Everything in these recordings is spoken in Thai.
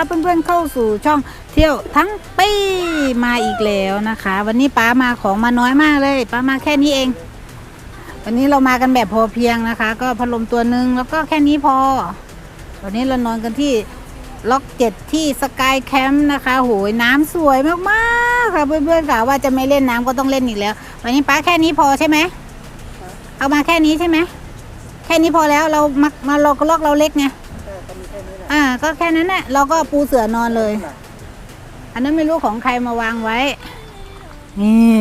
รับเพื่อนๆเข้าสู่ช่องเที่ยวทั้งปีมาอีกแล้วนะคะ วันนี้ป้ามาของมาน้อยมากเลยป้ามาแค่นี้เอง วันนี้เรามากันแบบพอเพียงนะคะ ก็พัดลมตัวหนึ่งแล้วก็แค่นี้พอ วันนี้เรานอนกันที่ล็อกเจ็ดที่สกายแคมป์นะคะโหยน้ำสวยมากๆค่ะเพื่อนๆค่ะว่าจะไม่เล่นน้ำก็ต้องเล่นอีกแล้ว วันนี้ป้าแค่นี้พอใช่ไหมเอามาแค่นี้ใช่ไหมแค่นี้พอแล้วเรามามาล็อกล็อกเราเล็กไง อ่า ก็แค่นั้นแหละเราก็ปูเสือนอนเลย อันนั้นไม่รู้ของใครมาวางไว้ นี่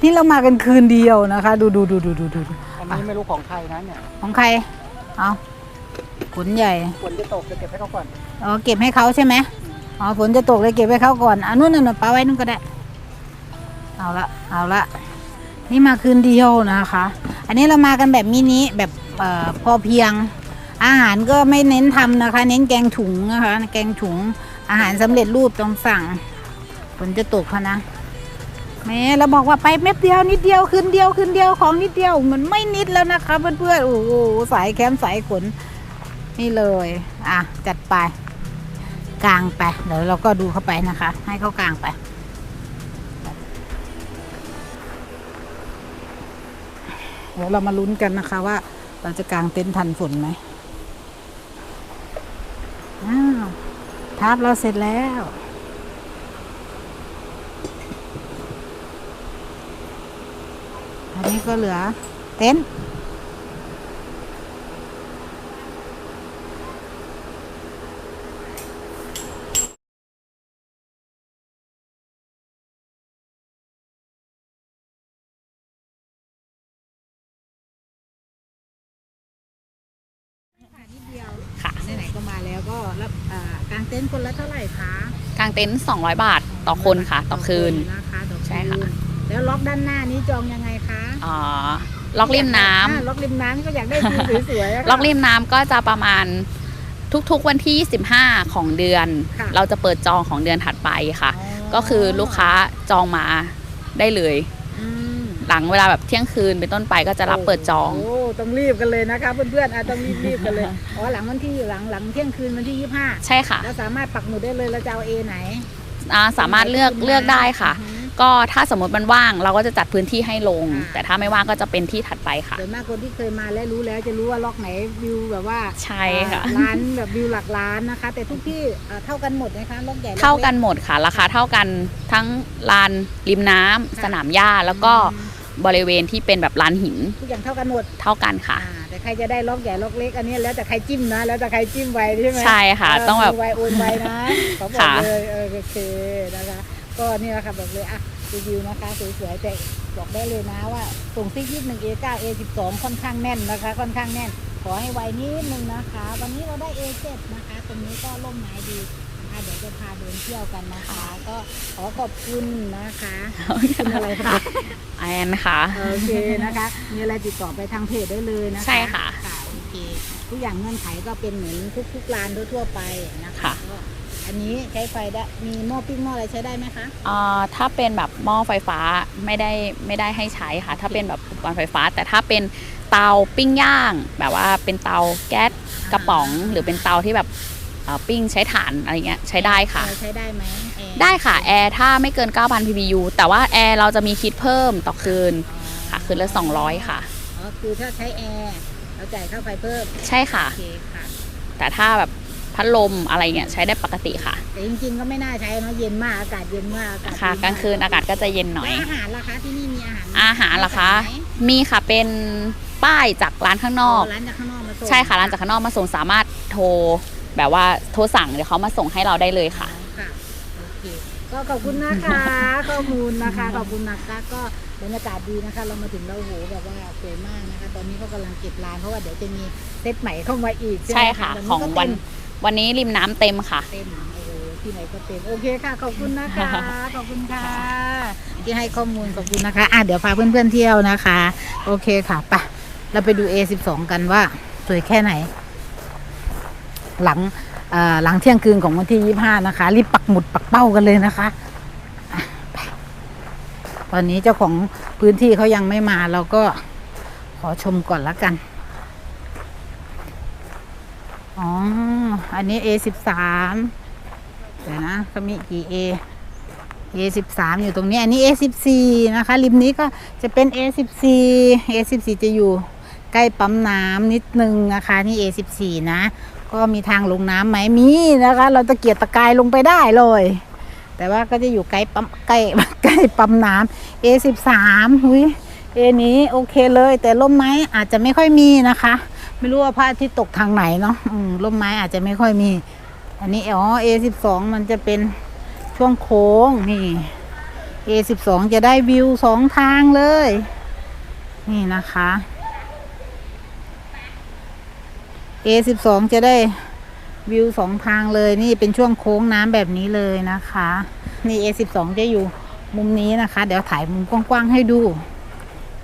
ที่เรามากันคืนเดียวนะคะ ดูดูดูดูดูดูอันนี้ไม่รู้ของใครนะเนี่ยของใคร เอาฝนใหญ่ ฝนจะตกจะเก็บให้เขาก่อน อ๋อ เก็บให้เขาใช่ไหมอ๋อ ฝนจะตกเลยเก็บให้เขาก่อนอันนู้นน่ะปาไว้นู่นก็ได้ เอาละ เอาละ นี่มาคืนเดียวนะคะ อันนี้เรามากันแบบมินิแบบเอ่อพอเพียง อาหารก็ไม่เน้นทำนะคะ เน้นแกงถุงนะคะ แกงถุงอาหารสำเร็จรูปต้องสั่งฝนจะตกพะนะแม่เราบอกว่าไปแป๊บเดียวนิดเดียวคืนเดียวคืนเดียวของนิดเดียวมันไม่นิดแล้วนะคะ เพื่อนๆโอ้โหสายแคมสายขนนี่เลย อะจัดไป กลางไปเดี๋ยวเราก็ดูเข้าไปนะคะ ให้เขากลางไปเดี๋ยวเรามาลุ้นกันนะคะว่าเราจะกางเต็นท์ทันฝนไหม อ้าวทับเราเสร็จแล้ว อันนี้ก็เหลือเต็นท์ ค่ะ ไหนๆก็มาแล้วก็รับอ่ากางเต็นท์คนละเท่าไหร่คะ กาง เต็นท์200 บาทต่อคนค่ะ ต่อคืน นะคะต่อคืนใช่ค่ะแล้วล็อกด้านหน้านี้จองยังไงคะอ่าล็อกริมน้ำ อ่าล็อกริมน้ำก็อยากได้วิวสวยๆะค่ะ ล็อกริมน้ำก็จะประมาณทุกๆวันที่ 25 ของเดือน ค่ะ เราจะเปิดจองของเดือนถัดไปค่ะ ก็คือลูกค้าจองมาได้เลยอืม หลังเวลาแบบเที่ยงคืนเป็นต้นไปก็จะรับเปิดจอง โอ้ต้องรีบกันเลยนะคะเพื่อนๆอะต้องรีบๆกันเลย อ๋อหลังวันที่หลังหลังเที่ยงคืนวันที่ยี่ห้าใช่ค่ะแล้วสามารถปักหมุดได้เลยเราจะเอาเอไหนอ่าสามารถเลือกเลือกได้ค่ะอือฮึก็ถ้าสมมติมันว่างเราก็จะจัดพื้นที่ให้ลงค่ะแต่ถ้าไม่ว่างก็จะเป็นที่ถัดไปค่ะส่วนมากคนที่เคยมาและรู้แล้วจะรู้ว่าล็อกไหนวิวแบบว่าใช่ค่ะอ่าร้านแบบวิวหลักล้านนะคะ แต่ทุกที่อ่าเท่ากันหมดนะคะล็อกใหญ่ล็อกล็เท่ากันหมดค่ะราคาเท่ากันทั้งลานริมน้ำสนามหญ้าแล้วก็ บริเวณที่เป็นแบบลานหินทุกอย่างเท่ากันหมดเท่ากันค่ะ อ่าแต่ใครจะได้ล็อกใหญ่ล็อกเล็กอันนี้แล้วแต่ใครจิ้มนะ แล้วแต่ใครจิ้มไวใช่ไหมใช่ค่ะเต้องแบบโนไวโอนไวนะขอบอกค่ะ เลยเออโอเคนะคะ ก็นี่แหละค่ะแบบเลยอะรีวิวนะคะสวยๆแต่บอกได้เลยนะว่าส่งซิกนิดหนึ่ง A9 A12 ค่อนข้างแน่นนะคะ ค่อนข้างแน่น ขอให้ไวนิดนึงนะคะ วันนี้เราได้ A7 นะคะ ตรงนี้ก็ร่มไม้ดีนะคะ เดี๋ยวจะพาเดินเที่ยวกันนะคะ ก็ขอขอบคุณนะคะคุณอะไรคะแอนค่ะโอเคนะคะ มีอะไรติดต่อไปทางเพจได้เลยนะคะใช่ค่ะค่ะโอเคทุกอย่างเงื่อนไขก็เป็นเหมือนทุกๆร้านทั่วๆไปนะคะค่ะก็อันนี้ใช้ไฟได้มีหม้อปิ้งหม้ออะไรใช้ได้ไหมคะอ่าถ้าเป็นแบบหม้อไฟฟ้าไม่ได้ไม่ได้ให้ใช้ค่ะ ถ้าเป็นแบบอุปกรณ์ไฟฟ้า แต่ถ้าเป็นเตาปิ้งย่าง แบบว่าเป็นเตาแก๊สกระป๋อง หรือเป็นเตาที่แบบเอ่อ ปิ้งใช้ถ่านอะไรเงี้ยใช้ได้ค่ะแอร์ใช้ได้ไหมแอร์ได้ค่ะ แอร์ถ้าไม่เกิน 9,000 ppbu แต่ว่าแอร์เราจะมีคิดเพิ่มต่อคืนค่ะ คืนละ 200 ค่ะอ๋อคือถ้าใช้แอร์เราจ่ายค่าไฟเพิ่ม ใช่ค่ะโอเคค่ะแต่ถ้าแบบพัดลมอะไรเงี้ยใช้ได้ปกติค่ะ แต่จริงๆก็ไม่น่าใช้เนาะเย็นมากอากาศเย็นมากอากาศค่ะดีมกลางคืนอากาศก็จะเย็นหน่อยแล้วอาหารล่ะคะที่นี่มีอาหาร อาหารเหรอคะไหมมีค่ะเป็นป้ายจากร้านข้างนอกร้านจากข้างนอกมาส่งใช่ค่ะร้านจากข้างนอกมาส่งสามารถโทร แบบว่าโทรสั่งเดี๋ยวเขามาส่งให้เราได้เลยค่ะ ค่ะโอเคก็ขอบคุณนะคะ ข้อมูลนะคะ ขอบคุณนะคะก็บรรยากาศดีนะคะ เรามาถึงเราโหแบบว่าสวยมากนะคะ ตอนนี้เขากำลังเก็บร้านเพราะว่าเดี๋ยวจะมีเซตใหม่เข้ามาอีกใช่ใช่ไหมค่ะตของก็วันเต็มวันนี้ริมน้ำเต็มค่ะเต็มโอ้โหที่ไหนก็เต็มโอเคค่ะ ขอบคุณนะคะ ขอบคุณค่ะ ที่ให้ข้อมูลขอบคุณนะคะอะเดี๋ยวพาเพื่อนๆเที่ยวนะคะ โอเคค่ะไปเราไปดู A12 กันว่าสวยแค่ไหน หลังเอ่อหลังเที่ยงคืนของวันที่ 25 นะคะ รีบปักหมุดปักเป้ากันเลยนะคะไปตอนนี้เจ้าของพื้นที่เขายังไม่มาเราก็ขอชมก่อนละกัน อ๋อ อันนี้ A13 เดี๋ยวนะเขามีกี่ A A13 อยู่ตรงนี้ อันนี้ A14 นะคะ ริมนี้ก็จะเป็น A14 A14 จะอยู่ ใกล้ปั๊มน้ำนิดนึงนะคะ นี่ A14 นะ ก็มีทางลงน้ำไหมมีนะคะ เราตะเกียกตะกายลงไปได้เลย แต่ว่าก็จะอยู่ใกล้ปั๊มใกล้ใกล้ปั๊มน้ำ A13 หุย A นี้โอเคเลยแต่ร่มไม้อาจจะไม่ค่อยมีนะคะ ไม่รู้ว่าพระอาทิตย์ตกทางไหนเนาะอืมร่มไม้อาจจะไม่ค่อยมี อันนี้อ๋อ A12 มันจะเป็นช่วงโค้งนี่ A12 จะได้วิวสองทางเลย นี่นะคะ A12 จะได้วิวสองทางเลยนี่เป็นช่วงโค้งน้ำแบบนี้เลยนะคะ นี่ A12 จะอยู่มุมนี้นะคะ เดี๋ยวถ่ายมุมกว้างๆให้ดู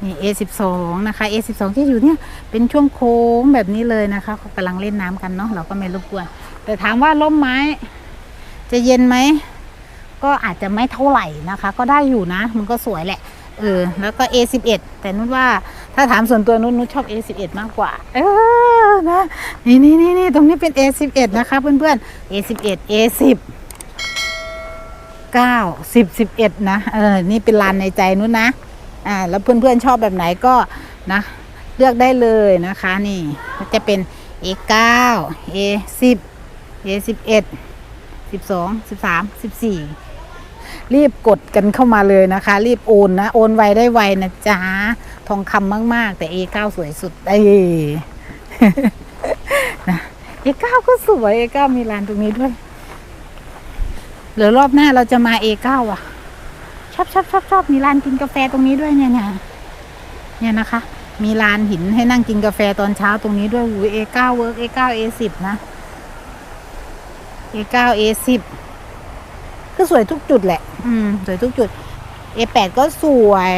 นี่ A12 นะคะ A12 ที่อยู่เนี่ยเป็นช่วงโค้งแบบนี้เลยนะคะเขากำลังเล่นน้ำกันเนาะเราก็ไม่รบกวน แต่ถามว่าร่มไม้ จะเย็นไหม ก็อาจจะไม่เท่าไหร่นะคะ ก็ได้อยู่นะ มันก็สวยแหละ เออ แล้วก็ A11 แต่นุชว่าถ้าถามส่วนตัวนุชนุชชอบ A11 มากกว่า เออ นะนี่นี่นี่นี่ตรงนี้เป็น A11 นะคะเพื่อนๆ A11 A10 เก้าสิบสิบเอ็ดนะเออนี่เป็นลานในใจนุชนนะอ่าแล้วเพื่อนๆชอบแบบไหนก็นะ เลือกได้เลยนะคะนี่จะเป็น A9 A10 A11 12 13 14รีบกดกันเข้ามาเลยนะคะ รีบโอนนะ โอนไวได้ไวนะจ๊ะ ทองคำมาก ๆ แต่ A9 สวยสุดเอ้ นะ A9 ก็สวย A9 มีลานตรงนี้ด้วยเดี๋ยวรอบหน้าเราจะมา A9 อะ ชอบชอบชอบชอบมีร้านกินกาแฟตรงนี้ด้วยเนี่ยเนี่ยเนี่ยนะคะ มีร้านหินให้นั่งกินกาแฟตอนเช้าตรงนี้ด้วยหู A9 work A9 A10 นะ A9 A10 ก็สวยทุกจุดแหละ อืม สวยทุกจุด A8 ก็สวย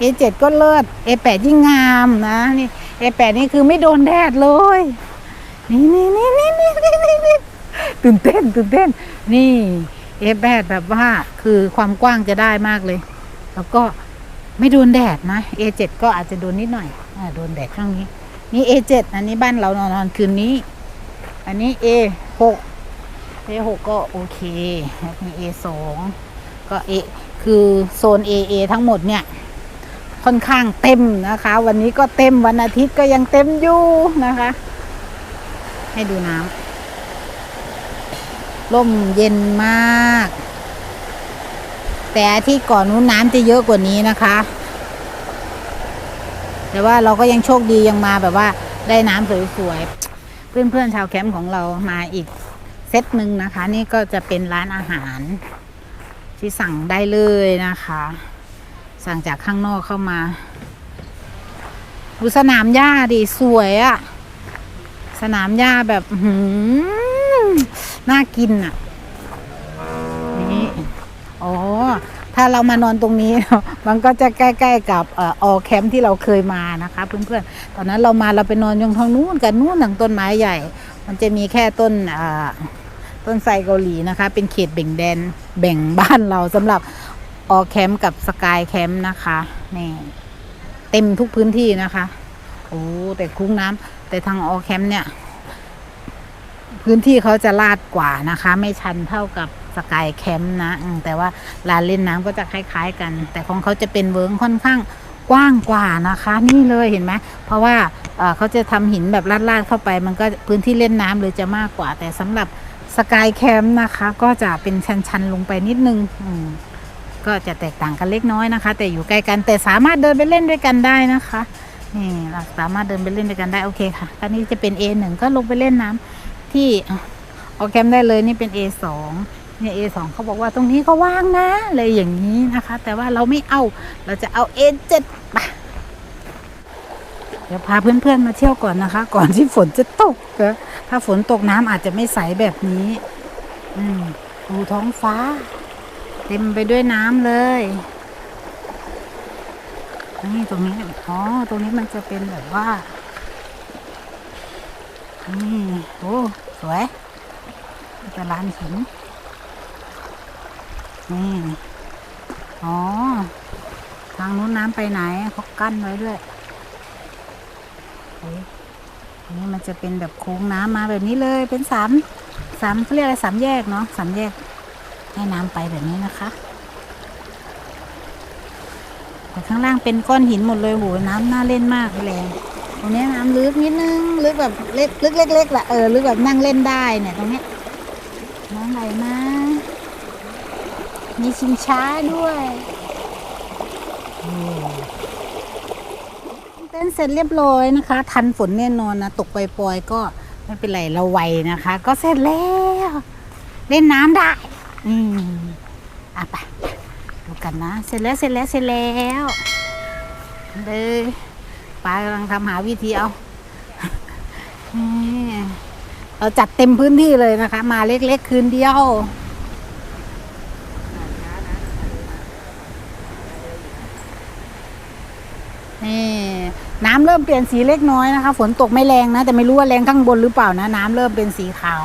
A7 ก็เลิศ A8 ยิ่งงามนะนี่ เอแปดนี่คือไม่โดนแดดเลย นี่นี่นี่นี่นี่นี่นี่ตื่นเต้นตื่นเต้น นี่เอแปดแบบว่าคือความกว้างจะได้มากเลย แล้วก็ไม่โดนแดดนะเอเจ็ดก็อาจจะโดนนิดหน่อยอโดนแดดข้างนี้ นี่เอเจ็ดอันนี้บ้านเรานอนนอนคืนนี้ อันนี้เอหกเอหกก็โอเคมีเอสองก็เอคือโซนเอเอทั้งหมดเนี่ย ค่อนข้างเต็มนะคะ วันนี้ก็เต็มวันอาทิตย์ก็ยังเต็มอยู่นะคะ ให้ดูน้ำร่มเย็นมาก แต่ที่ก่อนนู้นน้ำจะเยอะกว่านี้นะคะ แต่ว่าเราก็ยังโชคดียังมาแบบว่าได้น้ำสวยๆ เพื่อนๆชาวแคมป์ของเรามาอีกเซตหนึ่งนะคะ นี่ก็จะเป็นร้านอาหารที่สั่งได้เลยนะคะ สั่งจากข้างนอกเข้ามา ดูสนามหญ้าดิสวยอะสนามหญ้าแบบหือน่ากินอะนี่อ๋อถ้าเรามานอนตรงนี้ มันก็จะใกล้ๆกับเออแคมป์ที่เราเคยมานะคะเพื่อนๆ ตอนนั้นเรามาเราไปนอนยงทางนู้นกันนู้นหนังต้นไม้ใหญ่ มันจะมีแค่ต้นอ่ต้นไทรเกาหลีนะคะ เป็นเขตแบ่งแดนแบ่งบ้านเราสำหรับ ออแคมป์กับสกายแคมป์นะคะนี่เต็มทุกพื้นที่นะคะโอ้แต่คุ้งน้ำแต่ทางออแคมป์เนี่ย พื้นที่เขาจะลาดกว่านะคะ ไม่ชันเท่ากับสกายแคมป์นะแต่ว่าลานเล่นน้ำก็จะคล้าย ๆ กัน แต่ของเขาจะเป็นเวิร์งค่อนข้างกว้างกว่านะคะ นี่เลยเห็นไหมเพราะว่าเขาจะทำหินแบบลาดๆเข้าไป มันก็พื้นที่เล่นน้ำเลยจะมากกว่า แต่สำหรับสกายแคมป์นะคะ ก็จะเป็นชันๆลงไปนิดนึงอืม ก็จะแตกต่างกันเล็กน้อยนะคะ แต่อยู่ใกล้กันแต่สามารถเดินไปเล่นด้วยกันได้นะคะนี่เราสามารถเดินไปเล่นด้วยกันได้โอเคค่ะอันนี้จะเป็น A1 ก็ลงไปเล่นน้ำที่ออกแคมป์ได้เลยนี่เป็น A2 เนี่ย A2 เขาบอกว่าตรงนี้ก็ว่างนะเลยอย่างนี้นะคะ แต่ว่าเราไม่เอาเราจะเอา A7 ไปเดี๋ยวพาเพื่อนๆมาเที่ยวก่อนนะคะ ก่อนที่ฝนจะตกนะถ้าฝนตกน้ำอาจจะไม่ใสแบบนี้ อืมดูท้องฟ้า เต็มไปด้วยน้ำเลยนี่ตรงนี้อ๋อตรงนี้มันจะเป็นแบบว่านี่โอ้สวยเป็นลานหินนี่อ๋อ ทางนู้นน้ำไปไหนเขากั้นไว้ด้วยอันนี้มันจะเป็นแบบโค้งน้ำมาแบบนี้เลยเป็นสามสามเขาเรียกอะไรสามแยกเนาะสามแยก ให้น้ำไปแบบนี้นะคะแต่ข้างล่างเป็นก้อนหินหมดเลยโหน้ำน่าเล่นมากแรงตรงนี้น้ำลึกนิดนึงลึกแบบเล็กลึกเล็กๆแหละเออลึกแบบนั่งเล่นได้เนี่ยตรงนี้น้ำไหลมามีชิงช้าด้วยโอ้เต้นเสร็จเรียบร้อยนะคะ ทันฝนแน่นอนนะตกปล่อยๆก็ไม่เป็นไรเราไวนะคะ ก็เสร็จแล้ว เล่นน้ำได้ อืมอะไปดูกันนะ เสร็จแล้วเสร็จแล้วเสร็จแล้วเลยป้ากำลังทำหาวิธีเอาเราจัดเต็มพื้นที่เลยนะคะ มาเล็ก ๆ คืนเดียวนี่น้ำเริ่มเปลี่ยนสีเล็กน้อยนะคะ ฝนตกไม่แรงนะ แต่ไม่รู้ว่าแรงข้างบนหรือเปล่านะ น้ำเริ่มเป็นสีขาว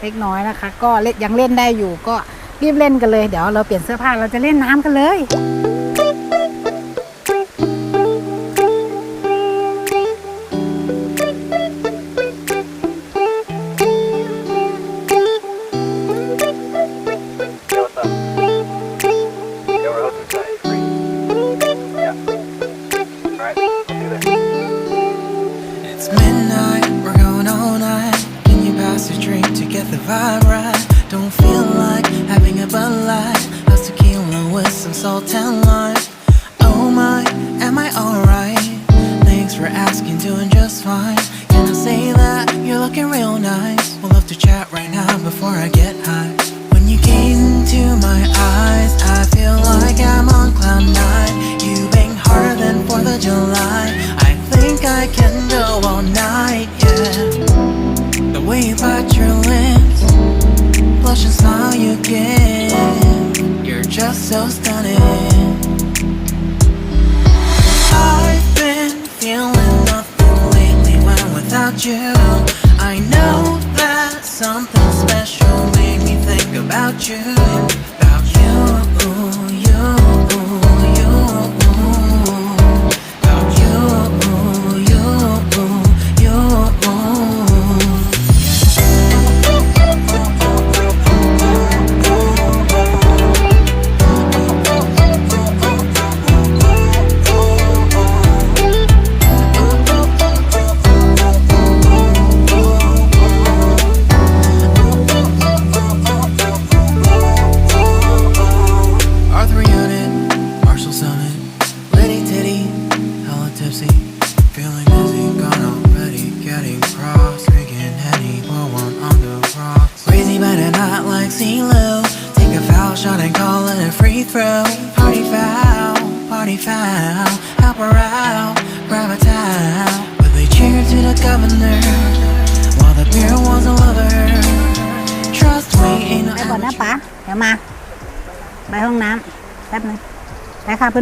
เล็กน้อยนะคะ ก็เล่นยังเล่นได้อยู่ก็ รีบเล่นกันเลย เดี๋ยวเราเปลี่ยนเสื้อผ้าเราจะเล่นน้ำกันเลย looking real nice? We'll love to chat right now before I get high. When you gaze into my eyes, I feel like I'm on cloud nine. You bang harder than 4th of July. I think I can go all night, yeah. The way you bite your lips, blush and smile you give. You're just so stunning. I've been feeling nothing lately when without you. You,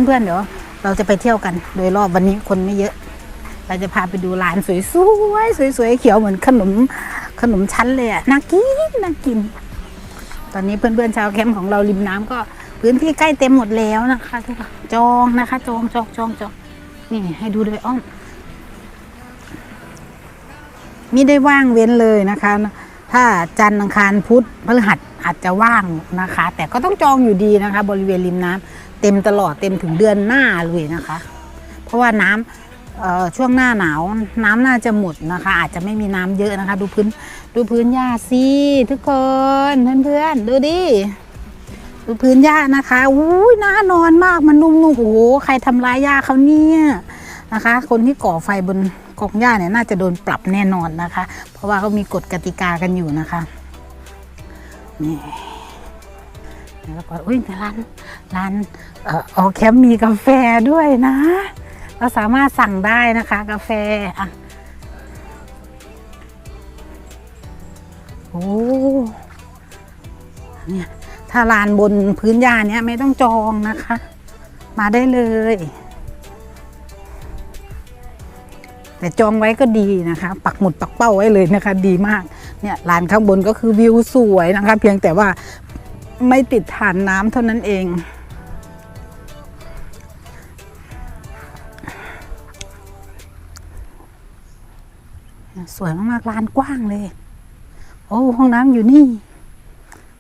เพื่อนๆเดี๋ยวเราจะไปเที่ยวกัน โดยรอบวันนี้คนไม่เยอะ เราจะพาไปดูร้านสวยๆสวยๆเขียวเหมือนขนมขนมชั้นเลยอะน่ากินน่ากิน ตอนนี้เพื่อนๆชาวแคมป์ของเราริมน้ำก็พื้นที่ใกล้เต็มหมดแล้วนะคะทุกคนจองนะคะจองจองจองจองนี่ให้ดูเลยอ้อมมิได้ว่างเว้นเลยนะคะ ถ้าจันทร์อังคารพุธพฤหัสอาจจะว่างนะคะ แต่ก็ต้องจองอยู่ดีนะคะ บริเวณริมน้ำ เต็มตลอดเต็มถึงเดือนหน้าเลยนะคะ เพราะว่าน้ำช่วงหน้าหนาวน้ำน่าจะหมดนะคะ อาจจะไม่มีน้ำเยอะนะคะ ดูพื้นดูพื้นหญ้าสิทุกคนเพื่อนๆดูดิดูพื้นหญ้านะคะอุ้ยน่านอนมากมันนุ่มๆโอ้โหใครทำร้ายหญ้าเขาเนี่ยนะคะ คนที่ก่อไฟบนกองหญ้าเนี่ยน่าจะโดนปรับแน่นอนนะคะ เพราะว่าเขามีกฎกติกากันอยู่นะคะนี่ แล้วก็อุ้ยแต่ร้านร้านออออแคมป์มีกาแฟด้วยนะ เราสามารถสั่งได้นะคะ กาแฟอะโอ้เนี่ยถ้าลานบนพื้นหญ้าเนี้ยไม่ต้องจองนะคะ มาได้เลย แต่จองไว้ก็ดีนะคะ ปักหมุดปักเป้าไว้เลยนะคะ ดีมากเนี่ยลานข้างบนก็คือวิวสวยนะคะ เพียงแต่ว่า ไม่ติดฐานน้ำเท่านั้นเอง สวยมากๆลานกว้างเลย โอ้ห้องน้ำอยู่นี่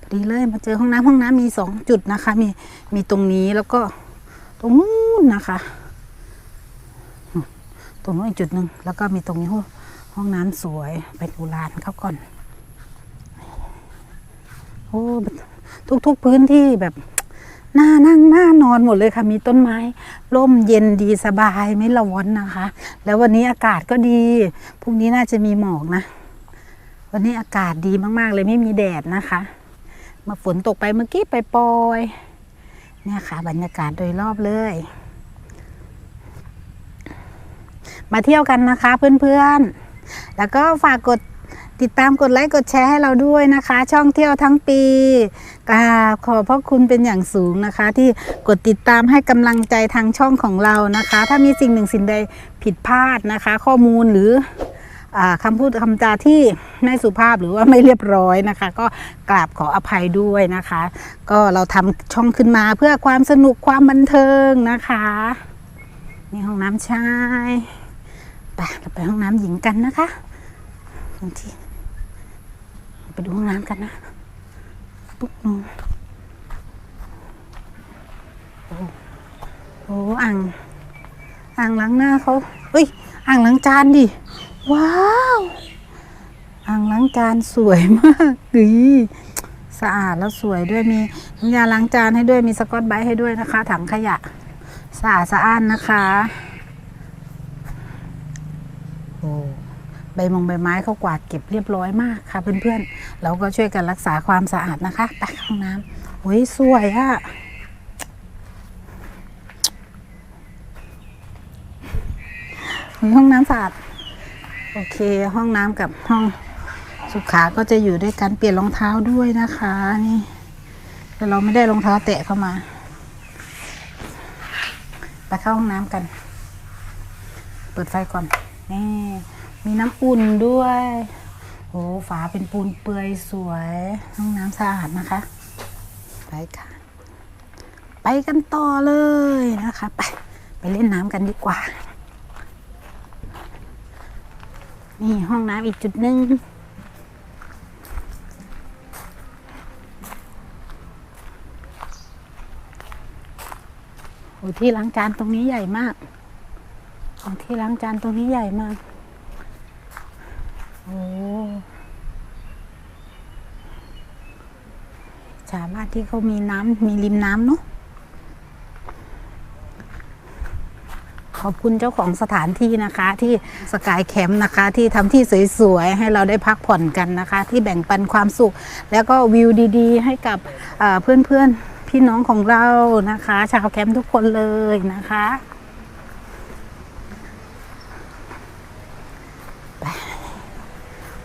พอดีเลยมาเจอห้องน้ำห้องน้ำมีสองจุดนะคะ มีมีตรงนี้แล้วก็ตรงนู้นนะคะ ตรงนู้นอีกจุดหนึ่งแล้วก็มีตรงนี้ห้องห้องน้ำสวยไปดูลานเขาก่อนโอ้ ทุก ๆ พื้นที่แบบน่านั่งน่านอนหมดเลยค่ะ มีต้นไม้ร่มเย็นดีสบายไม่ร้อนนะคะ แล้ววันนี้อากาศก็ดีพรุ่งนี้น่าจะมีหมอกนะ วันนี้อากาศดีมากๆ เลยไม่มีแดดนะคะ มาฝนตกไปเมื่อกี้ไปปล่อย เนี่ยค่ะ บรรยากาศโดยรอบเลย มาเที่ยวกันนะคะเพื่อนๆ แล้วก็ฝากกด ติดตามกดไลค์กดแชร์ให้เราด้วยนะคะ ช่องเที่ยวทั้งปีกราบขอพระคุณเป็นอย่างสูงนะคะ ที่กดติดตามให้กำลังใจทางช่องของเรานะคะ ถ้ามีสิ่งหนึ่งสิ่งใดผิดพลาดนะคะ ข้อมูลหรือคำพูดคำจาที่ไม่สุภาพหรือว่าไม่เรียบร้อยนะคะ ก็กราบขออภัยด้วยนะคะ ก็เราทำช่องขึ้นมาเพื่อความสนุกความบันเทิงนะคะนี่ห้องน้ำชายไปเราไปห้องน้ำหญิงกันนะคะที่ ไปดูห้องน้ำกันนะ ปุ๊บนูนโอ้โหอ่างอ่างล้างหน้าเขาเฮ้ยอ่างล้างจานดิ ว้าวอ่างล้างจานสวยมากดีสะอาดแล้วสวยด้วยมีน้ำยาล้างจานให้ด้วยมีสกอตไบท์ให้ด้วยนะคะ ถังขยะสะอาดสะอ้านนะคะโอ้ใบมงใบไม้เขากวาดเก็บเรียบร้อยมากค่ะเพื่อนๆ เราก็ช่วยกันรักษาความสะอาดนะคะไปห้องน้ำโอ้ยสวยอะห้องน้ำสะอาดโอเคห้องน้ำกับห้องสุขาก็จะอยู่ด้วยกันเปลี่ยนรองเท้าด้วยนะคะนี่แต่เราไม่ได้รองเท้าแตะเข้ามาไปเข้าห้องน้ำกัน เปิดไฟก่อนนี่มีน้ำอุ่นด้วย โอ้ฝาเป็นปูนเปื่อยสวยห้องน้ำสะอาดนะคะ ไปค่ะ ไปกันต่อเลยนะคะ ไป ไปเล่นน้ำกันดีกว่า นี่ห้องน้ำอีกจุดหนึ่งโอ้ที่ล้างจานตรงนี้ใหญ่มากของที่ล้างจานตรงนี้ใหญ่มาก โอ้ ชาบ้านที่เขามีน้ำมีริมน้ำเนาะขอบคุณเจ้าของสถานที่นะคะ ที่สกายแคมป์นะคะ ที่ทำที่สวยๆให้เราได้พักผ่อนกันนะคะ ที่แบ่งปันความสุข แล้วก็วิวดีๆ ให้กับเพื่อนๆพี่น้องของเรานะคะ ชาวแคมป์ทุกคนเลยนะคะ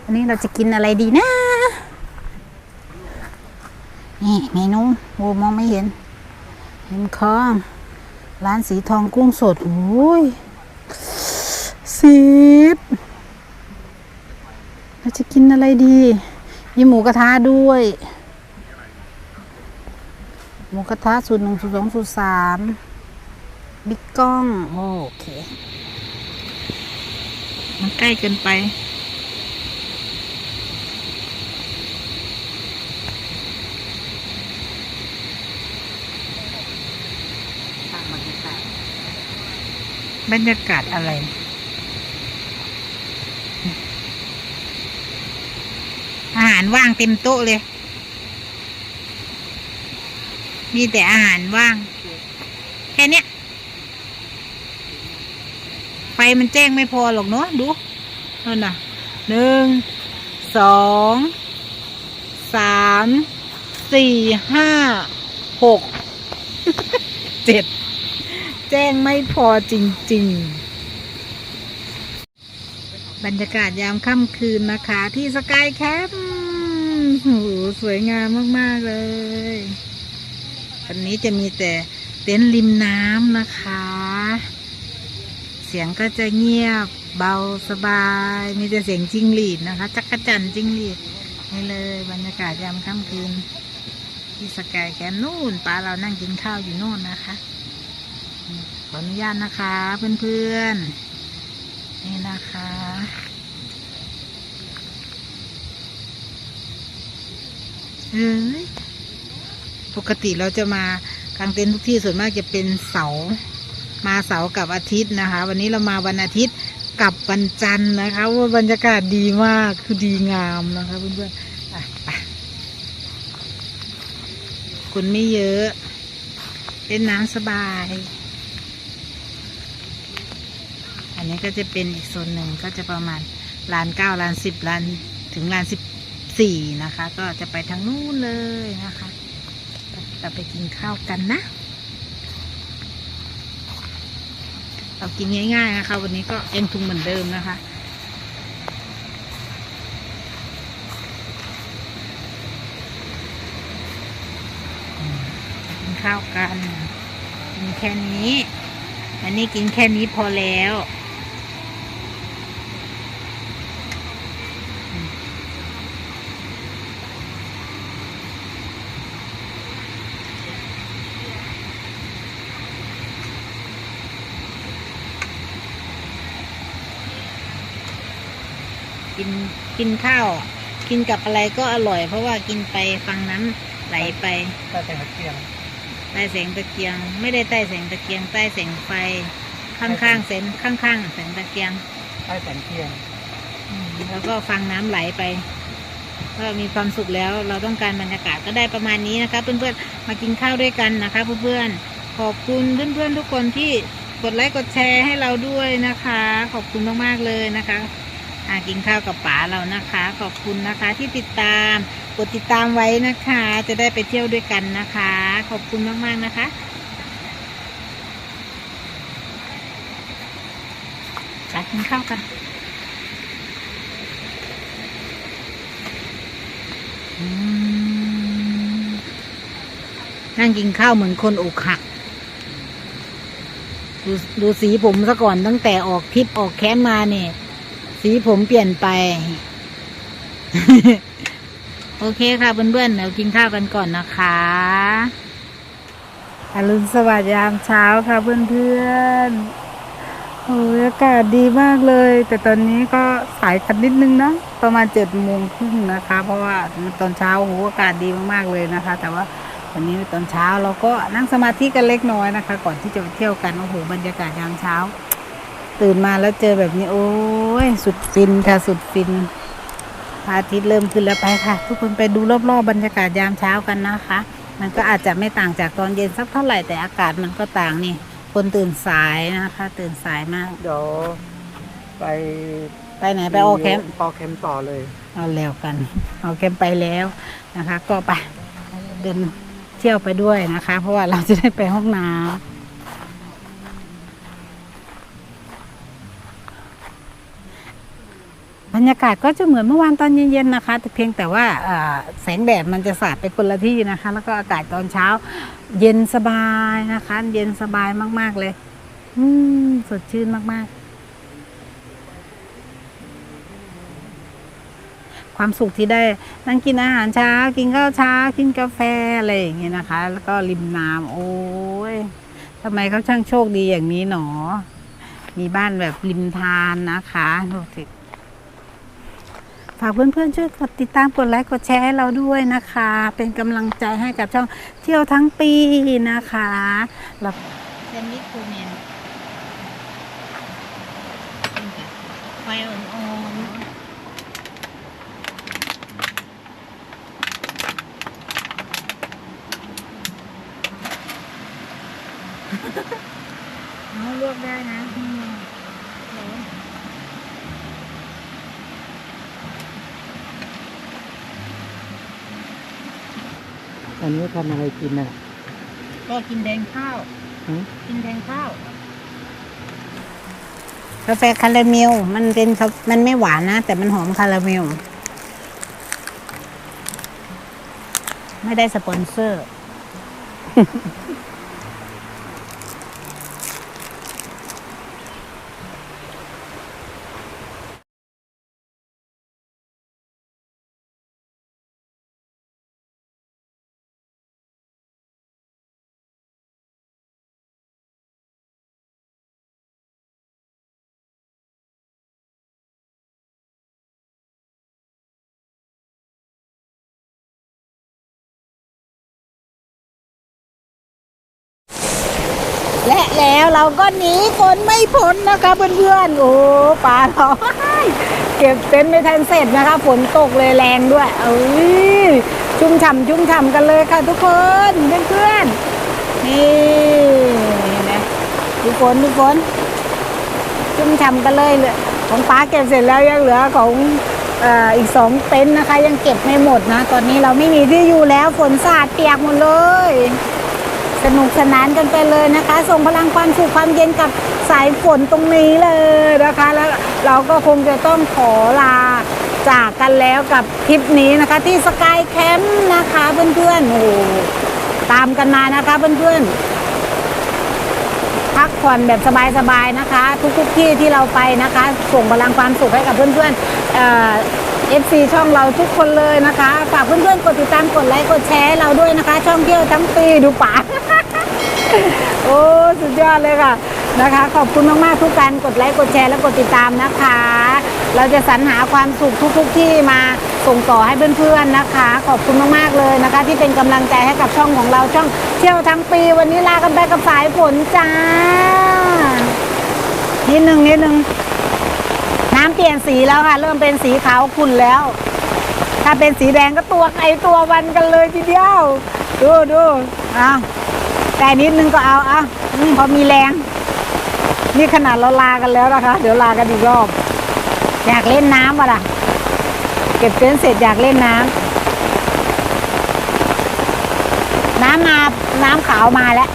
วันนี้เราจะกินอะไรดีนะ นี่เมนูโอ้มองไม่เห็น เห็นคองร้านสีทองกุ้งสดโอ้ยสิบเราจะกินอะไรดี มีหมูกระทะด้วย หมูกระทะสูตรหนึ่งสูตรสองสูตรสามบิ๊กกล้อง โอเค มันใกล้เกินไป บรรยากาศอะไร อาหารว่างเต็มโต๊ะเลย มีแต่อาหารว่าง แค่เนี้ย ไฟมันแจ้งไม่พอหรอกเนาะดูนั่นน่ะหนึ่ง สอง สาม สี่ ห้า หก เจ็ด แจ้งไม่พอจริง ๆ บรรยากาศยามค่ำคืนนะคะที่สกายแคมป์โอ้โหสวยงามมาก ๆ เลยวันนี้จะมีแต่เต็นท์ริมน้ำนะคะ เสียงก็จะเงียบเบาสบาย มีแต่เสียงจิ้งหรีดนะคะ จักรจันจิ้งหรีดนี่เลย บรรยากาศยามค่ำคืน ที่สกายแคมป์นู่นป้าเรานั่งกินข้าวอยู่โน่นนะคะ ขออนุญาตนะคะเพื่อนๆ นี่นะคะ เอ้ยปกติเราจะมากางเต็นท์ทุกที่ส่วนมากจะเป็นเสาร์มาเสาร์กับอาทิตย์นะคะ วันนี้เรามาวันอาทิตย์กับวันจันทร์นะคะว่าบรรยากาศดีมากคือดีงามนะคะเพื่อนๆไปไปคนไม่เยอะเล่นน้ำสบาย อันนี้ก็จะเป็นอีกโซนหนึ่งก็จะประมาณลานเก้าลานสิบลานถึงลานสิบสี่นะคะ ก็จะไปทางนู้นเลยนะคะเราไปกินข้าวกันนะ เรากินง่ายๆนะคะ วันนี้ก็เอ็มทุงเหมือนเดิมนะคะกินข้าวกัน กินแค่นี้ อันนี้กินแค่นี้พอแล้ว กินกินข้าว กินกับอะไรก็อร่อย เพราะว่ากินไปฟังน้ำไหลไปใต้แสงตะเกียงใต้แสงตะเกียง ไม่ได้ใต้แสงตะเกียง ใต้แสงไฟ ข้างๆแสงข้างๆแสงตะเกียงใต้แสงเทียนอืมแล้วก็ฟังน้ำไหลไป ก็มีความสุขแล้วเราต้องการบรรยากาศก็ได้ประมาณนี้นะคะ เพื่อนๆมากินข้าวด้วยกันนะคะเพื่อนๆขอบคุณเพื่อนๆทุกคนที่กดไลค์กดแชร์ให้เราด้วยนะคะ ขอบคุณมากๆเลยนะคะ อ่ากินข้าวกับป๋าเรานะคะ ขอบคุณนะคะที่ติดตาม กดติดตามไว้นะคะ จะได้ไปเที่ยวด้วยกันนะคะ ขอบคุณมากๆนะคะไปกินข้าวกันนั่งกินข้าวเหมือนคนอกหักดูดูสีผมซะก่อนตั้งแต่ออกทริปออกแคมป์มาเนี่ย สีผมเปลี่ยนไป โอเคค่ะเพื่อนๆเดี๋ยวกินข้าวกันก่อนนะคะอรุณสวัสดิ์ยามเช้าค่ะเพื่อนๆ โอ้ยอากาศดีมากเลย แต่ตอนนี้ก็สายกันนิดนึงนะประมาณเจ็ดโมงครึ่งนะคะ เพราะว่าตอนเช้าโอ้โหอากาศดีมากๆเลยนะคะ แต่ว่าวันนี้ตอนเช้าเราก็นั่งสมาธิกันเล็กน้อยนะคะ ก่อนที่จะไปเที่ยวกันโอ้โหบรรยากาศยามเช้า ตื่นมาแล้วเจอแบบนี้ โอ้ย สุดฟินค่ะ สุดฟินพระอาทิตย์เริ่มขึ้นแล้วไปค่ะ ทุกคนไปดูรอบๆบรรยากาศยามเช้ากันนะคะ มันก็อาจจะไม่ต่างจากตอนเย็นสักเท่าไหร่แต่อากาศมันก็ต่างนี่ คนตื่นสายนะคะ ตื่นสายมาก เดี๋ยวไปไปไหนไปออแคมป์ออแคมป์ต่อเลย เอาแล้วกันเอาแคมป์ไปแล้วนะคะ ก็ไปเดินเที่ยวไปด้วยนะคะ เพราะว่าเราจะได้ไปห้องน้ำ รรยากาศก็จะเหมือนเมื่อวานตอนเย็นๆนะคะ แต่เพียงแต่ว่าแสงแดดมันจะสาดไปคนละที่นะคะ แล้วก็อากาศตอนเช้า เย็นสบายนะคะ เย็นสบายมากๆเลย อืมสดชื่นมากๆ ความสุขที่ได้นั่งกินอาหารเช้า กินข้าวเช้า กินกาแฟอะไรอย่างเงี้ยนะคะ แล้วก็ริมน้ำโอ้ยทำไมเขาช่างโชคดีอย่างนี้หนอ มีบ้านแบบริมทานนะคะดูสิ ฝากเพื่อนๆช่วยกดติดตามกดไลค์กดแชร์ให้เราด้วยนะคะ เป็นกำลังใจให้กับช่องเที่ยวทั้งปีนะคะแล้วเซนวิคูเมนไฟอ่อนๆเอาลวกได้นะอืมเดี๋ยว อั นนี้ทำอะไรกินอะ ก็กินแดงข้าว หืม กินแดงข้าว กาแฟคาราเมล มันเป็นกามันไม่หวานนะ แต่มันหอมคาราเมล ไม่ได้สปอนเซอร์ และแล้วเราก็หนีฝนไม่พ้นนะคะเพื่อนๆ โอ้ปลาเราเก็บเต็นท์ไม่ทันเสร็จนะคะ ฝนตกเลยแรงด้วย เอ้ยชุ่มฉ่ำชุ่มฉ่ำกันเลยค่ะทุกคนเพื่อนๆ นี่เห็นไหมดูฝนดูฝนชุ่มฉ่ำกันเลยเลยของป้าเก็บเสร็จแล้วยังเหลือของอ่ออีกสองเต็นท์นะคะ ยังเก็บไม่หมดนะ ตอนนี้เราไม่มีที่อยู่แล้วฝนสาดเปียกหมดเลย สนุกสนานกันไปเลยนะคะ ส่งพลังความสุขความเย็นกับสายฝนตรงนี้เลยนะคะ แล้วเราก็คงจะต้องขอลาจากกันแล้วกับทริปนี้นะคะ ที่สกายแคมป์นะคะเพื่อนๆโอ้โหตามกันมานะคะเพื่อนๆพักผ่อนแบบสบายๆนะคะ ทุกๆที่ที่เราไปนะคะ ส่งพลังความสุขให้กับเพื่อนๆเอ่อ FC ช่องเราทุกคนเลยนะคะ ฝากเพื่อนๆกดติดตามกดไลค์กดแชร์เราด้วยนะคะ ช่องเที่ยวทั้งปีดูป่าโอ้สุดยอดเลยค่ะนะคะ ขอบคุณมากๆทุกการกดไลค์กดแชร์และกดติดตามนะคะ เราจะสรรหาความสุขทุกๆที่มาส่งต่อให้เพื่อนๆนะคะ ขอบคุณมากๆเลยนะคะ ที่เป็นกำลังใจให้กับช่องของเราช่องเที่ยวทั้งปี วันนี้ลากันไปกับสายฝนจ้านิดนึงนิดนึง น้ำเปลี่ยนสีแล้วค่ะ เริ่มเป็นสีขาวขุ่นแล้ว ถ้าเป็นสีแดงก็ตัวไอตัววันกันเลยทีเดียว ดูดูเอาแต่นิดนึงก็เอาเอาอืมพอมีแรง นี่ขนาดเราลากันแล้วนะคะ เดี๋ยวลากันอีกรอบ อยากเล่นน้ำป่ะล่ะ เก็บเต็นเสร็จอยากเล่นน้ำน้ำมาน้ำขาวมาแล้ว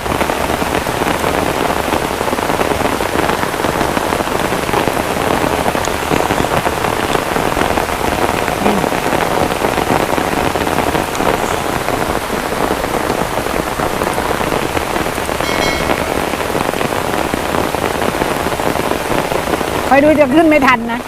อยดูจะขึ้นไม่ทันนะ